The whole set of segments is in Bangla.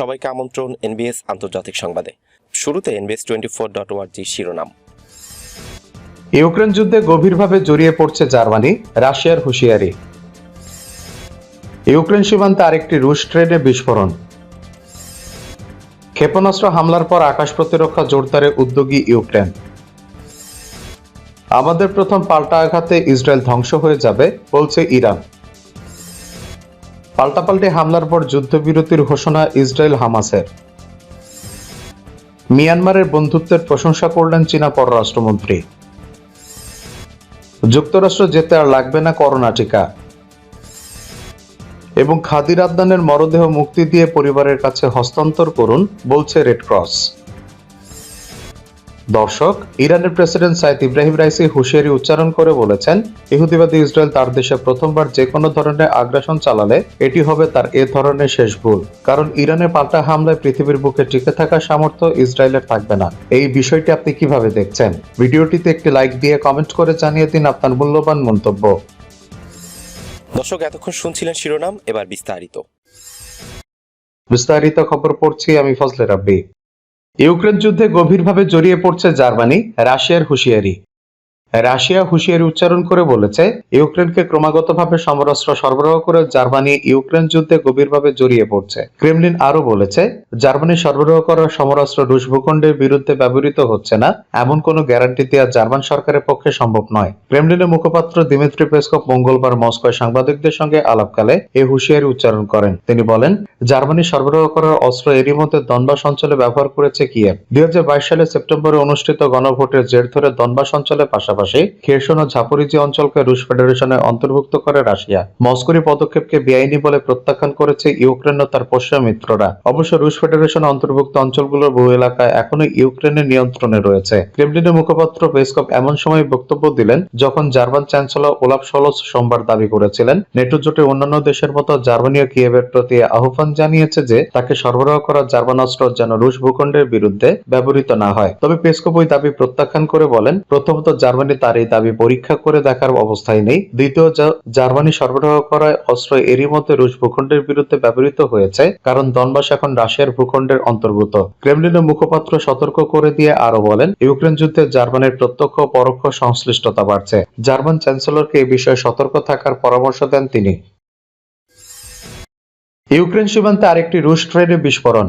সবাইকে আমন্ত্রণ এনবিএস আন্তর্জাতিক সংবাদে। শুরুতে এনবিএস টোয়েন্টি ফোর ডট ওয়ার্জি শিরোনাম। ইউক্রেন যুদ্ধে গভীরভাবে জড়িয়ে পড়ছে জার্মানি, রাশিয়ার হুঁশিয়ারি। ইউক্রেন সীমান্তে আরেকটি রুশ ট্রেনে বিস্ফোরণ। ক্ষেপণাস্ত্র হামলার পর আকাশ প্রতিরক্ষা জোরদারে উদ্যোগী ইউক্রেন। আমাদের প্রথম পাল্টা আঘাতে ইসরায়েল ধ্বংস হয়ে যাবে, বলছে ইরান। পাল্টাপাল্টি হামলার পর যুদ্ধবিরতির ঘোষণা ইসরায়েল হামাসের। মিয়ানমারের বন্ধুত্বের প্রশংসা করলেন চীনা পররাষ্ট্রমন্ত্রী। যুক্তরাষ্ট্র যেতে আর লাগবে না করোনা টিকা। এবং খাদির আদনানের মরদেহ মুক্তি দিয়ে পরিবারের কাছে হস্তান্তর করুন, বলছে রেড ক্রস। দর্শক ইরানের প্রেসিডেন্ট সাইদ ইব্রাহিম রাইসি হুঁশিয়ারি উচ্চারণ করে বলেছেন ইহুদিবাদী ইসরায়েল তার দেশে প্রথমবার যে কোনো ধরনের আগ্রাসন চালালে এটি হবে তার এ ধরনের শেষ ভুল। কারণ ইরানের পাল্টা হামলায় পৃথিবীর বুকে টিকে থাকার সামর্থ্য ইসরায়েলের থাকবে না। এই বিষয়টি আপনি কীভাবে দেখছেন? ভিডিওটিতে একটি লাইক দিয়ে কমেন্ট করে জানিয়ে দিন আপনার মূল্যবান মন্তব্য। দর্শক এতক্ষণ শুনছিলেন শিরোনাম এবার বিস্তারিত। বিস্তারিত খবর পড়ছি আমি ফজলে রাব্বি। ইউক্রেন যুদ্ধে গভীরভাবে জড়িয়ে পড়ছে জার্মানি রাশিয়ার হুঁশিয়ারি। রাশিয়া হুঁশিয়ারি উচ্চারণ করে বলেছে, ইউক্রেনকে ক্রমাগতভাবে সমরাস্ত্র সরবরাহ করে জার্মানি ইউক্রেন যুদ্ধে গভীরভাবে জড়িয়ে পড়ছে। ক্রেমলিন আরও বলেছে, জার্মানি সরবরাহ করা সমরাস্ত্র রুশ ভূখণ্ডের বিরুদ্ধে ব্যবহৃত হচ্ছে না, এমন কোনো গ্যারান্টি দেওয়া জার্মান সরকারের পক্ষে সম্ভব নয়। ক্রেমলিনের মুখপাত্র দিমিত্রি পেসকপ মঙ্গলবার মস্কোয় সাংবাদিকদের সঙ্গে আলাপকালে এই হুঁশিয়ারি উচ্চারণ করেন। তিনি বলেন, জার্মানি সরবরাহ করার অস্ত্র এরই মধ্যে দনবাস অঞ্চলে ব্যবহার করেছে কিয়েভ। দুই সালে সেপ্টেম্বরে অনুষ্ঠিত গণভোটের জের ধরে দনবাস অঞ্চলে পাশাপাশি খেরসন ও ঝাপরিজি অঞ্চলকে রুশ ফেডারেশনে অন্তর্ভুক্ত করে রাশিয়া। মস্কোরি পদক্ষেপকে বেআইনি বলে প্রত্যাখ্যান করেছে ইউক্রেন ও তার পশ্চিমা মিত্ররা। অবশ্য রুশ ফেডারেশন অন্তর্ভুক্ত অঞ্চলগুলোর বহু এলাকায় এখনও ইউক্রেনের নিয়ন্ত্রণে রয়েছে। ক্রেমলিনের মুখপাত্র পেসকপ এমন সময় বক্তব্য দিলেন, যখন জার্মান চ্যান্সেলর ওলাফ সলস সোমবার দাবি করেছিলেন, নেটো জোটে অন্যান্য দেশের মতো জার্মানিও কিয়েভের প্রতি আহ্বান জানিয়েছে যে, তাকে সরবরাহ করা জার্মান অস্ত্র যেন রুশ ভূখণ্ডের বিরুদ্ধে ব্যবহৃত না হয়। তবে পেসকপ ওই দাবি প্রত্যাখ্যান করে বলেন, প্রথমত জার্মানি তার এই দাবি পরীক্ষা করে দেখার অবস্থায় নেই। দ্বিতীয় জার্মানি সরবরাহ করা অস্ত্র এরই মধ্যে রুশ ভূখণ্ডের বিরুদ্ধে ব্যবহৃত হয়েছে, কারণ দনবাস এখন রাশিয়ার ভূখণ্ডের অন্তর্ভুক্ত। ক্রেমলিনের মুখপাত্র সতর্ক করে দিয়ে আরও বলেন, ইউক্রেন যুদ্ধে জার্মানির প্রত্যক্ষ পরোক্ষ সংশ্লিষ্টতা বাড়ছে। জার্মান চ্যান্সেলরকে এই বিষয়ে সতর্ক থাকার পরামর্শ দেন তিনি। ইউক্রেন সীমান্তে আরেকটি রুশ ট্রেনে বিস্ফোরণ।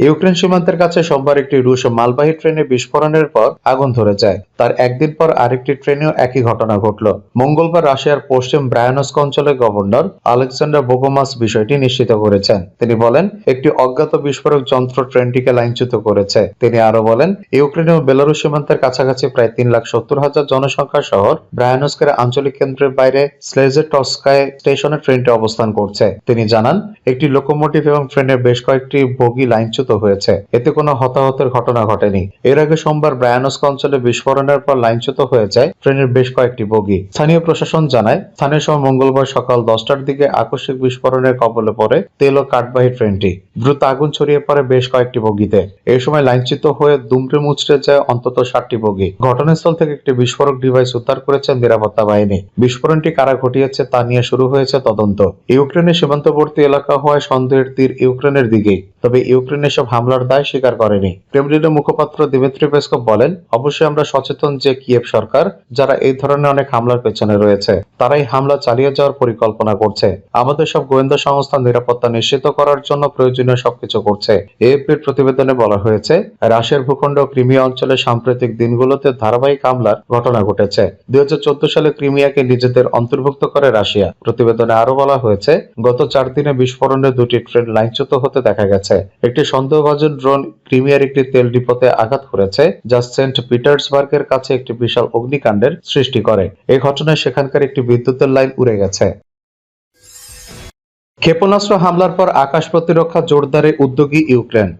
ইউক্রেন সীমান্তের কাছে সোমবার একটি রুশ মালবাহী ট্রেনে বিস্ফোরণের পর আগুন ধরে যায়। তার একদিন পর আরেকটি ট্রেনেও একই ঘটনা ঘটল। মঙ্গলবার রাশিয়ার পশ্চিম ব্রায়ানস্ক অঞ্চলের গভর্নর আলেকজান্ডার বোগোমাস বিষয়টি নিশ্চিত করেছেন। তিনি বলেন, একটি অজ্ঞাত বিস্ফোরক যন্ত্র ট্রেনটিকে লাইনচ্যুত করেছে। তিনি আরও বলেন, ইউক্রেন ও বেলারুশ সীমান্তের কাছাকাছি প্রায় তিন লাখ সত্তর হাজার জনসংখ্যার শহর ব্রায়ানস্কের আঞ্চলিক কেন্দ্রের বাইরে স্লেজেটস্কায় স্টেশনে ট্রেনটি অবস্থান করছে। তিনি জানান, একটি লোকোমোটিভ এবং ট্রেনের বেশ কয়েকটি বগি লাইনচ্যুত হয়েছে। এতে কোনো হতাহতের ঘটনা ঘটেনি। এর আগে সোমবার ব্রায়ানস্ক অঞ্চলে বিস্ফোরণের পর লাইনচ্যুত হয়ে যায় ট্রেনের বেশ কয়েকটি বগি। স্থানীয় প্রশাসন জানায়, স্থানীয় সময় মঙ্গলবার সকাল দশটার দিকে আকস্মিক বিস্ফোরণের কবলে পড়ে তেল ও কাঠবাহী ট্রেনটি। দ্রুত আগুন ছড়িয়ে পড়ে বেশ কয়েকটি বগিতে। এই সময় লাইনচ্যুত হয়ে দুমড়ে মুচড়ে যায় অন্তত ষাটটি বগি। ঘটনাস্থল থেকে একটি বিস্ফোরক ডিভাইস উদ্ধার করেছেন নিরাপত্তা বাহিনী। বিস্ফোরণটি কারা ঘটিয়েছে তা নিয়ে শুরু হয়েছে তদন্ত। ইউক্রেনের সীমান্তবর্তী এলাকা হওয়ায় সন্দেহের তীর ইউক্রেনের দিকেই। তবে ইউক্রেন এসব হামলার দায় স্বীকার করেনি। ক্রেমলিনের মুখপাত্র দিমিত্রি পেসকপ বলেন, অবশ্যই আমরা সচেতন যে কিয়েভ সরকার, যারা এই ধরনের অনেক হামলার পেছনে রয়েছে, তারাই হামলা চালিয়ে যাওয়ার পরিকল্পনা করছে। আমাদের সব গোয়েন্দা সংস্থা নিরাপত্তা নিশ্চিত করার জন্য প্রয়োজনীয় সবকিছু করছে। এএফপির প্রতিবেদনে বলা হয়েছে, রাশিয়ার ভূখণ্ড ক্রিমিয়া অঞ্চলে সাম্প্রতিক দিনগুলোতে ধারাবাহিক হামলার ঘটনা ঘটেছে। দুই হাজার চোদ্দ সালে ক্রিমিয়াকে নিজেদের অন্তর্ভুক্ত করে রাশিয়া। প্রতিবেদনে আরও বলা হয়েছে, গত চার দিনে বিস্ফোরণে দুটি ট্রেন লাইনচ্যুত হতে দেখা গেছে। একটি সন্দেহভাজন ড্রোন ক্রিমিয়ার একটি তেল ডিপোতে আঘাত করেছে, যা সেন্ট পিটার্সবার্গের কাছে একটি বিশাল অগ্নিকাণ্ডের সৃষ্টি করে। এই ঘটনায় সেখানকার একটি বিদ্যুতের লাইন উড়ে গেছে। ক্ষেপণাস্ত্র হামলার পর আকাশ প্রতিরক্ষা জোরদারে উদ্যোগী ইউক্রেন।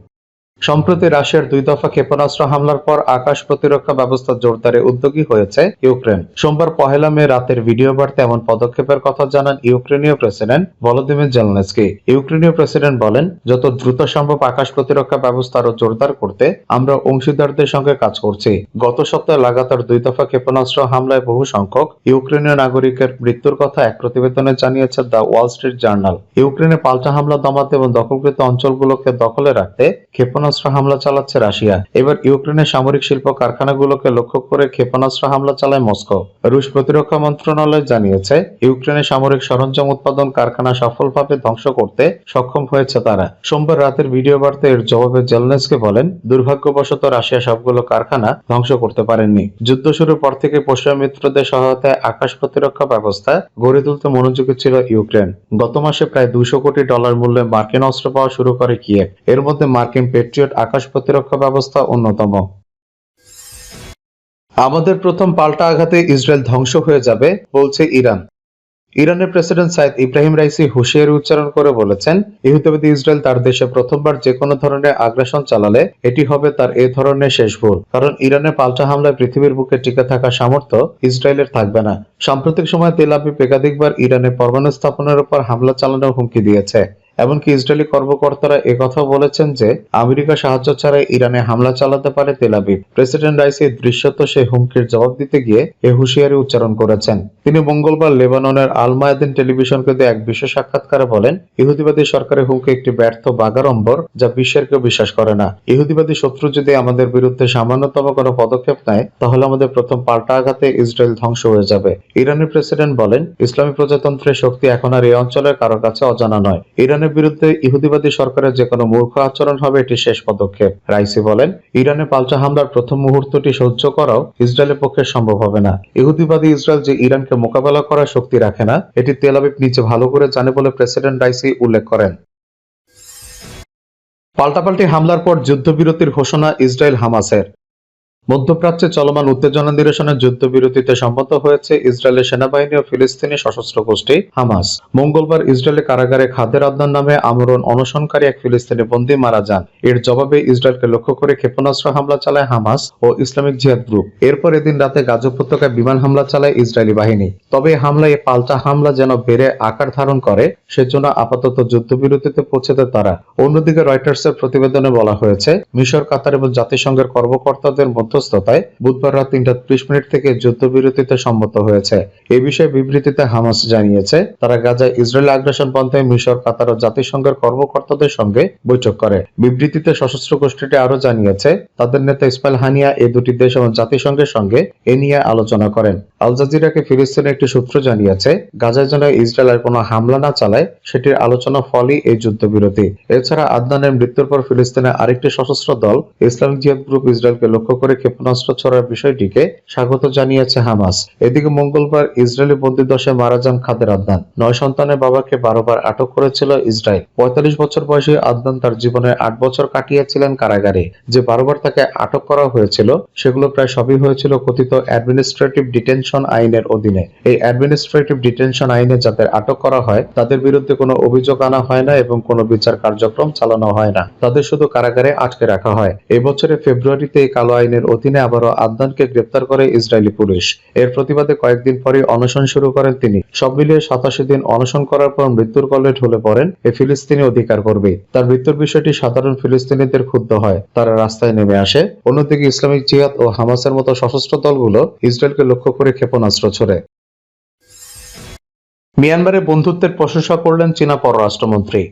সম্প্রতি রাশিয়ার দুই দফা ক্ষেপণাস্ত্র হামলার পর আকাশ প্রতিরক্ষা ব্যবস্থা জোরদারে উদ্যোগী হয়েছে ইউক্রেন। সোমবার পহেলা মে রাতের ভিডিও বার্তা এমন পদক্ষেপের কথা জানান ইউক্রেনীয় প্রেসিডেন্ট ভলোদিমির জেলনেস্কি। ইউক্রেনীয় প্রেসিডেন্ট বলেন, যত দ্রুত সম্ভব আকাশ প্রতিরক্ষা ব্যবস্থা আরও জোরদার করতে আমরা অংশীদারদের সঙ্গে কাজ করছি। গত সপ্তাহে লাগাতার দুই দফা ক্ষেপণাস্ত্র হামলায় বহু সংখ্যক ইউক্রেনীয় নাগরিকের মৃত্যুর কথা এক প্রতিবেদনে জানিয়েছে দ্য ওয়াল স্ট্রিট জার্নাল। ইউক্রেনে পাল্টা হামলা দমাতে এবং দখলকৃত অঞ্চলগুলোকে দখলে রাখতে ক্ষেপণাস্ত্র হামলা চালাচ্ছে রাশিয়া। এবার ইউক্রেনের সামরিক শিল্প কারখানাগুলোকে লক্ষ্য করে ক্ষেপণাস্ত্র হামলা চালায় মস্কো। রুশ প্রতিরক্ষা মন্ত্রণালয় জানিয়েছে, ইউক্রেনের সামরিক সরঞ্জাম উৎপাদন কারখানা সফলভাবে ধ্বংস করতে সক্ষম হয়েছে তারা। সোমবার রাতের ভিডিও বার্তা এর জবাবে জেলনেসকে বলেন, দুর্ভাগ্যবশত রাশিয়া সবগুলো কারখানা ধ্বংস করতে পারেননি। যুদ্ধ শুরুর পর থেকে পশ্চিমা মিত্রদের সহায়তায় আকাশ প্রতিরক্ষা ব্যবস্থা গড়ে তুলতে মনোযোগী ছিল ইউক্রেন। গত মাসে প্রায় দুশো কোটি ডলার মূল্যে মার্কিন অস্ত্র পাওয়া শুরু করে কিয়েভ। এর মধ্যে মার্কিন পেট্রিয়ট আকাশ প্রতিরক্ষা ব্যবস্থা অন্যতম। আমাদের প্রথম পাল্টা আঘাতে ইসরায়েল ধ্বংস হয়ে যাবে, বলছে ইরান। ইরানের প্রেসিডেন্ট সাইদ ইব্রাহিম রাইসি হুঁশিয়ারি উচ্চারণ করে বলেছেন, ইহুদিবাদী ইসরায়েল তার দেশে প্রথমবার যে কোনো ধরনের আগ্রাসন চালালে এটি হবে তার এ ধরনের শেষ ভুল। কারণ ইরানের পাল্টা হামলায় পৃথিবীর বুকে টিকে থাকা সামর্থ্য ইসরায়েলের থাকবে না। সাম্প্রতিক সময়ে তেল আবিব একাধিকবার ইরানের পরমাণু স্থাপনের উপর হামলা চালানোর হুমকি দিয়েছে। এমনকি ইসরায়েলি কর্মকর্তারা একথাও বলেছেন যে আমেরিকা সাহায্য ছাড়াই ইরানে হামলা চালাতে পারে তেল আবিব। প্রেসিডেন্ট রাইসি দৃশ্যত সেই হুমকির জবাব দিতে গিয়ে এ হুঁশিয়ারি উচ্চারণ করেছেন। তিনি মঙ্গলবার লেবাননের আল মায়াদিন টেলিভিশনকে দিয়ে এক বিশেষ সাক্ষাৎকারে বলেন, ইহুদিবাদী সরকারের হুমকি একটি ব্যর্থ বাগাড়ম্বর যা বিশ্বের কেউ বিশ্বাস করে না। ইহুদিবাদী শত্রু যদি আমাদের বিরুদ্ধে সামান্যতম কোনো পদক্ষেপ নেয়, তাহলে আমাদের প্রথম পাল্টা আঘাতে ইসরায়েল ধ্বংস হয়ে যাবে। ইরানের প্রেসিডেন্ট বলেন, ইসলামী প্রজাতন্ত্রের শক্তি এখন আর এই অঞ্চলের কারও কাছে অজানা নয়। ইরানের বিরুদ্ধে ইহুদিবাদী সরকারের যে কোনো মূর্খ আচরণ হবে, এটি শেষ পদক্ষেপ। রাইসি বলেন, ইরানে পাল্টা হামলার প্রথম মুহূর্তটি সহ্য করাও ইসরায়েলের পক্ষে সম্ভব হবে না। ইহুদিবাদী ইসরায়েল যে ইরানকে মোকাবেলা করার শক্তি রাখে না, এটি তেল নিচে ভালো করে জানে বলে প্রেসিডেন্ট রাইসি উল্লেখ করেন। পাল্টাপাল্টি হামলার পর যুদ্ধবিরতির ঘোষণা ইসরায়েল হামাসের মধ্যপ্রাচ্যে চলমান উত্তেজনা নিরসনের যুদ্ধবিরতিতে সম্মত হয়েছে ইসরায়েলের সেনাবাহিনী ও ফিলিস্তিনি সশস্ত্র গোষ্ঠী হামাস। মঙ্গলবার ইসরায়েলের কারাগারে খাদের আদনান নামে আমরণ অনশনকারী এক ফিলিস্তিনি বন্দী মারা যান। এর জবাবে ইসরায়েলকে লক্ষ্য করে ক্ষেপণাস্ত্র হামলা চালায় হামাস ও ইসলামিক জিহাদ গ্রুপ। এরপর এদিন রাতে গাজা উপত্যকায় বিমান হামলা চালায় ইসরায়েলি বাহিনী। তবে হামলায় পাল্টা হামলা যেন বেড়ে আকার ধারণ করে, সেজন্য আপাতত যুদ্ধবিরতিতে পৌঁছেতে তারা। অন্যদিকে রয়টার্সের প্রতিবেদনে বলা হয়েছে, মিশর, কাতার এবং জাতিসংঘের কর্মকর্তাদের মধ্যস্থতায় বুধবার রাত তিনটা ত্রিশ মিনিট থেকে যুদ্ধবিরতিতে সম্মত হয়েছে। এ বিষয়ে বিবৃতিতে হামাস জানিয়েছে, তারা গাজায় ইসরায়েল আগ্রাসন পন্থায় মিশর, কাতার ও জাতিসংঘের কর্মকর্তাদের সঙ্গে বৈঠক করে। বিবৃতিতে সশস্ত্র গোষ্ঠীটি আরও জানিয়েছে, তাদের নেতা ইসমাইল হানিয়া এই দুটি দেশ এবং জাতিসংঘের সঙ্গে এ নিয়ে আলোচনা করেন। আল জাজিরাকে ফিলিস্তিনের একটি সূত্র জানিয়েছে, গাজায় যেন ইসরায়েল আর কোনো হামলা না চালায়, সেটির আলোচনা ফলই এই যুদ্ধবিরতি। এছাড়া আদনানের মৃত্যুর পর ফিলিস্তিনের আরেকটি সশস্ত্র দল, ইসলামিক জিহাদ গ্রুপ ইসরায়েলকে লক্ষ্য করে ক্ষেপণাস্ত্র ছড়ার বিষয়টিকে স্বাগত জানিয়েছে হামাস। এদিকে মঙ্গলবার ইসরায়েলি বন্দী দশে মারা যান খাদের আদনান। নয় সন্তানের বাবাকে বারোবার আটক করেছিল ইসরায়েল। পঁয়তাল্লিশ বছর বয়সী আদনান তার জীবনের আট বছর কাটিয়েছিলেন কারাগারে। যে বারোবার তাকে আটক করা হয়েছিল, সেগুলো প্রায় সবই হয়েছিল কথিত অ্যাডমিনিস্ট্রেটিভ ডিটেনশন আইনের অধীনে। এই অ্যাডমিনিস্ট্রেটিভ ডিটেনশন আইনে যাদের আটক করা হয়, তাদের বিরুদ্ধে কোনো অভিযোগ আনা হয় না এবং কোনো বিচার কার্যক্রম চালানো হয় না। তাদের শুধু কারাগারে আটকে রাখা হয়। এই বছরের ফেব্রুয়ারিতে এই কালো আইনের অধীনে আবারও আদনানকে গ্রেপ্তার করে ইসরায়েলি পুলিশ। এর প্রতিবাদে কয়েকদিন পরে অনশন শুরু করেন তিনি। সব মিলিয়ে সাতাশি দিন অনশন করার পর মৃত্যুর কলে ঢলে পড়েন এই ফিলিস্তিনি অধিকার কর্মী তার মৃত্যুর বিষয়টি সাধারণ ফিলিস্তিনিদের ক্ষুব্ধ হয়। তারা রাস্তায় নেমে আসে। অন্যদিকে ইসলামিক জিহাদ ও হামাসের মতো সশস্ত্র দলগুলো ইসরায়েলকে লক্ষ্য করে ক্ষেপণাস্ত্র ছোড়ে। মিয়ানমারে বন্ধুত্বের প্রশংসা করলেন চীনা পররাষ্ট্রমন্ত্রী।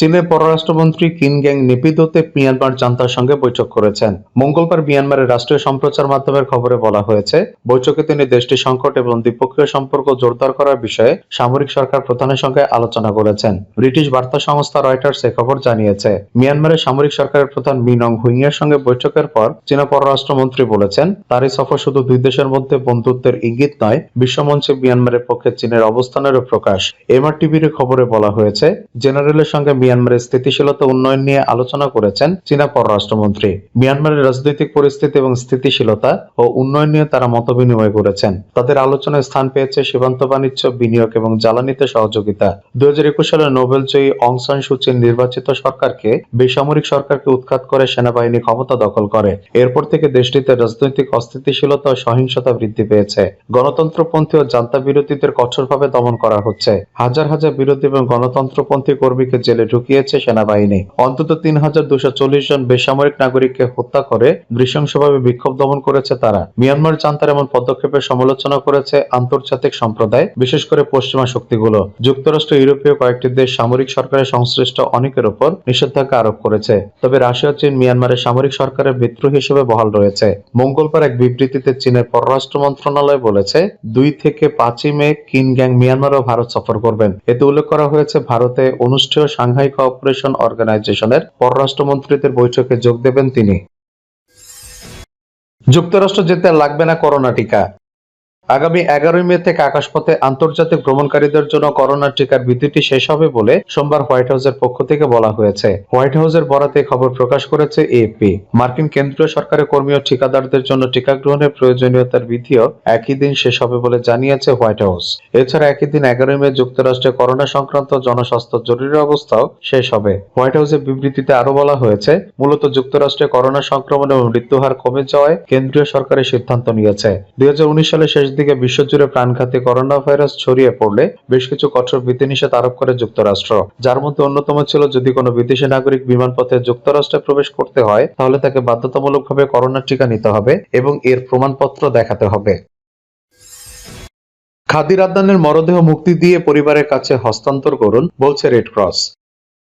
চীনের পররাষ্ট্রমন্ত্রী কিন গ্যাং নেপিদোতে মিয়ানমার জান্তার সঙ্গে বৈঠক করেছেন। মঙ্গলবার মিয়ানমারের রাষ্ট্রীয় সম্প্রচার মাধ্যমের খবরে বলা হয়েছে, বৈঠকে তিনি দেশটির সংকট এবং দ্বিপক্ষীয় সম্পর্ক জোরদার করার বিষয়ে সামরিক সরকার প্রধানের সঙ্গে আলোচনা করেছেন। ব্রিটিশ বার্তা সংস্থা রয়টার্স এ খবর জানিয়েছে, মিয়ানমারের সামরিক সরকারের প্রধান মিনং হুইংয়ের সঙ্গে বৈঠকের পর চীনা পররাষ্ট্রমন্ত্রী বলেছেন তার এই সফর শুধু দুই দেশের মধ্যে বন্ধুত্বের ইঙ্গিত নয়, বিশ্বমঞ্চে মিয়ানমারের পক্ষে চীনের অবস্থানেরও প্রকাশ। এমআর টিভির খবরে বলা হয়েছে, জেনারেলের সঙ্গে মিয়ানমারের স্থিতিশীলতা উন্নয়ন নিয়ে আলোচনা করেছেন চীনা পররাষ্ট্রমন্ত্রী। মিয়ানমারের রাজনৈতিক পরিস্থিতি এবং স্থিতিশীলতা ও উন্নয়ন নিয়ে তারা মতবিনিময় করেছেন। তাদের আলোচনায় স্থান পেয়েছে সীমান্ত বাণিজ্য, বিনিয়োগ এবং জ্বালানিতে সহযোগিতা। দুই হাজার একুশ সালে নোবেল জয়ী অং সান সুচির নির্বাচিত সরকারকে বেসামরিক সরকারকে উৎখাত করে সেনাবাহিনী ক্ষমতা দখল করে। এরপর থেকে দেশটিতে রাজনৈতিক অস্থিতিশীলতা ও সহিংসতা বৃদ্ধি পেয়েছে। গণতন্ত্রপন্থী ও জান্তা বিরোধীদের কঠোরভাবে দমন করা হচ্ছে। হাজার হাজার বিরোধী এবং গণতন্ত্রপন্থী কর্মীকে জেলে ঢুকিয়েছে সেনাবাহিনী। অন্তত তিন হাজার দুশো চল্লিশ জন বেসামরিক নাগরিককে হত্যা করে নৃশংসভাবে বিক্ষোভ দমন করেছে তারা। মিয়ানমার জান্তার এমন পদক্ষেপের সমালোচনা করেছে আন্তর্জাতিক সম্প্রদায়, বিশেষ করে পশ্চিমা শক্তিগুলো। যুক্তরাষ্ট্র, ইউরোপীয় কয়েকটি দেশ সামরিক সরকারের সংশ্লিষ্ট অনেকের উপর নিষেধাজ্ঞা আরোপ করেছে। তবে রাশিয়া, চীন, মিয়ানমারের সামরিক সরকারের বিদ্রোহ হিসেবে বহাল রয়েছে। মঙ্গলবার এক বিবৃতিতে চীনের পররাষ্ট্র মন্ত্রণালয় বলেছে, দুই থেকে পাঁচই মে কিন গ্যাং মিয়ানমার ও ভারত সফর করবেন। এতে উল্লেখ করা হয়েছে, ভারতে অনুষ্ঠেয় সাংহাই কোঅপারেশন অর্গানাইজেশনের পররাষ্ট্রমন্ত্রীদের বৈঠকে যোগ দেবেন তিনি। যুক্তরাষ্ট্র যেতে লাগবে না করোনা টিকা। আগামী এগারোই মে থেকে আকাশপথে আন্তর্জাতিক ভ্রমণকারীদের জন্য করোনা টিকার বিধিটি শেষ হবে বলে সোমবার হোয়াইট হাউসের পক্ষ থেকে বলা হয়েছে। হোয়াইট হাউসের বরাতে খবর প্রকাশ করেছে এএফপি। মার্কিন কেন্দ্রীয় সরকারের কর্মী ও ঠিকাদারদের জন্য টিকা গ্রহণের প্রয়োজনীয়তার বিধিও একই দিন শেষ হবে বলে জানিয়েছে হোয়াইট হাউস। এছাড়া একই দিন এগারোই মে যুক্তরাষ্ট্রে করোনা সংক্রান্ত জনস্বাস্থ্য জরুরি অবস্থাও শেষ হবে। হোয়াইট হাউসের বিবৃতিতে আরও বলা হয়েছে, মূলত যুক্তরাষ্ট্রে করোনা সংক্রমণ এবং মৃত্যুহার কমে যাওয়ায় কেন্দ্রীয় সরকারের সিদ্ধান্ত নিয়েছে। দুই হাজার উনিশ সালে শেষ দিকে বিশ্বজুড়ে প্রাণঘাতী করোনা ভাইরাস ছড়িয়ে পড়লে বেশ কিছু কঠোর বিধিনিষেধ আরোপ করে যুক্তরাষ্ট্র। যার মধ্যে অন্যতম ছিল যদি কোনো বিদেশি নাগরিক বিমানপথে যুক্তরাষ্ট্রে প্রবেশ করতে হয়, তাহলে তাকে বাধ্যতামূলকভাবে করোনা টিকা নিতে হবে এবং এর প্রমাণপত্র দেখাতে হবে। খাদির আদনানের মরদেহ মুক্তি দিয়ে পরিবারের কাছে হস্তান্তর করুন, বলছে রেড ক্রস।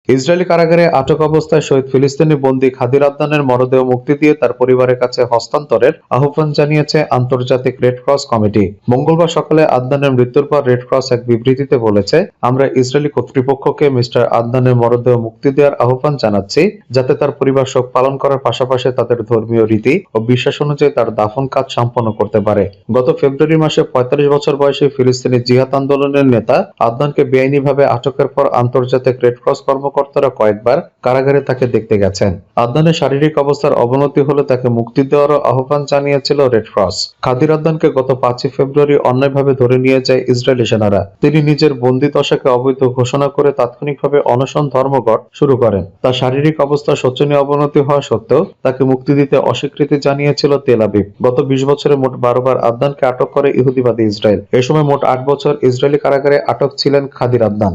ইসরায়েলি কারাগারে আটক অবস্থায় শহীদ ফিলিস্তিনি বন্দী খাদির আদনানের মরদেহ মুক্তি দিয়ে তার পরিবারের কাছে হস্তান্তরের আহ্বান জানিয়েছে আন্তর্জাতিক রেড ক্রস কমিটি। মঙ্গলবার সকালে আদনানের মৃত্যুর পর রেড ক্রস এক বিবৃতিতে বলেছে, আমরা ইসরায়েলি কর্তৃপক্ষকে মিস্টার আদনানের মরদেহ মুক্তি দেওয়ার আহ্বান জানাচ্ছি, যাতে তার পরিবার শোক পালন করার পাশাপাশি তাদের ধর্মীয় রীতি ও বিশ্বাস অনুযায়ী তার দাফন কাজ সম্পন্ন করতে পারে। গত ফেব্রুয়ারি মাসে পঁয়তাল্লিশ বছর বয়সী ফিলিস্তিনি জিহাদ আন্দোলনের নেতা আদনানকে বেআইনিভাবে আটকের পর আন্তর্জাতিক রেড ক্রস কর্মকর্তারা কয়েকবার কারাগারে তাকে দেখতে গেছেন। আদনানের শারীরিক অবস্থার অবনতি হলে তাকে মুক্তি দেওয়ারও আহ্বান জানিয়েছিল রেড ক্রস খাদির আদনানকে গত পাঁচই ফেব্রুয়ারি অন্যায়ভাবে ধরে নিয়ে যায় ইসরায়েলি সেনারা। তিনি নিজের বন্দি দশাকে অবৈধ ঘোষণা করে তাৎক্ষণিকভাবে অনশন ধর্মঘট শুরু করেন। তার শারীরিক অবস্থা শোচনীয় অবনতি হওয়া সত্ত্বেও তাকে মুক্তি দিতে অস্বীকৃতি জানিয়েছিল তেল আবিব। গত বিশ বছরে মোট বারো বার আদনানকে আটক করে ইহুদিবাদী ইসরায়েল। এ সময় মোট আট বছর ইসরায়েলি কারাগারে আটক ছিলেন খাদির আদনান।